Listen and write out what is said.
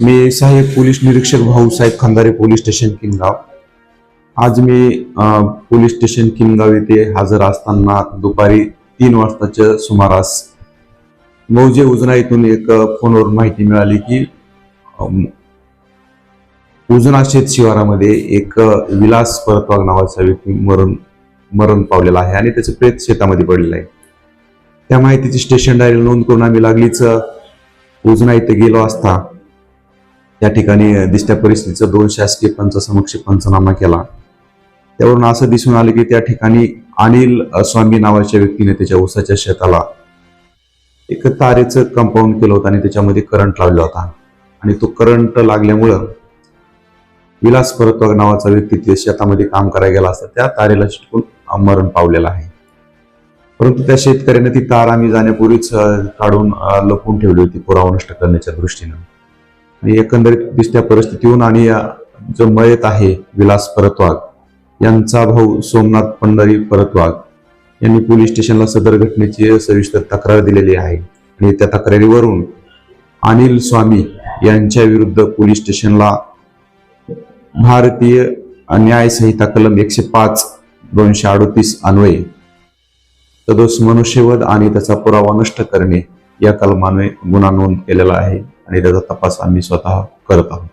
मी सहाय्यक पोलीस निरीक्षक Bhausaheb Khandare police station Kingaon. आज मी पोलीस स्टेशन किनगाव येथे हजर असताना दुपारी तीन वाजताच्या सुमारास मौजे उजना येथून एक फोनवर माहिती मिळाली की उजना शेत शिवारामध्ये एक विलास परतवाग नावाचा व्यक्ती मरण मरण पावलेला आहे आणि त्याचं प्रेत शेतामध्ये पडलेलं आहे. त्या माहितीची स्टेशन डायरी नोंद करून आम्ही लागलीच उजना इथे गेलो असता त्या ठिकाणी दिसत्या परिस्थितीचा दोन शासकीय पंचासमक्ष पंचनामा केला. त्यावरून असं दिसून आलं की त्या ठिकाणी अनिल स्वामी नावाच्या व्यक्तीने त्याच्या ऊसाच्या शेताला एक तारेचं कंपाऊंड केलं होतं आणि त्याच्यामध्ये करंट लावला होता. आणि तो करंट लागल्यामुळं विलास परतवाग नावाचा व्यक्ती ते शेतामध्ये काम करायला गेला असता. त्या तारेला चिटकून मरण पावलेला आहे. परंतु त्या शेतकऱ्याने ती तार आम्ही जाण्यापूर्वीच काढून लपवून ठेवली होती पुरावा नष्ट करण्याच्या दृष्टीनं. एकंदरीत दिसत्या परिस्थितीहून आणि जो मयत आहे विलास परतवाग यांचा भाऊ सोमनाथ पंढरी परतवाग यांनी पोलीस स्टेशनला सदर घटनेची सविस्तर तक्रार दिलेली आहे. आणि त्या तक्रारीवरून अनिल स्वामी यांच्या विरुद्ध पोलीस स्टेशनला भारतीय न्याय संहिता कलम एकशे पाच दोनशे अडोतीस अन्वये सदोष मनुष्यवध आणि त्याचा पुरावा नष्ट करणे या कलमान्वये गुन्हा नोंद केलेला आहे. आणि त्याचा तपास आम्ही स्वतः करत आहोत.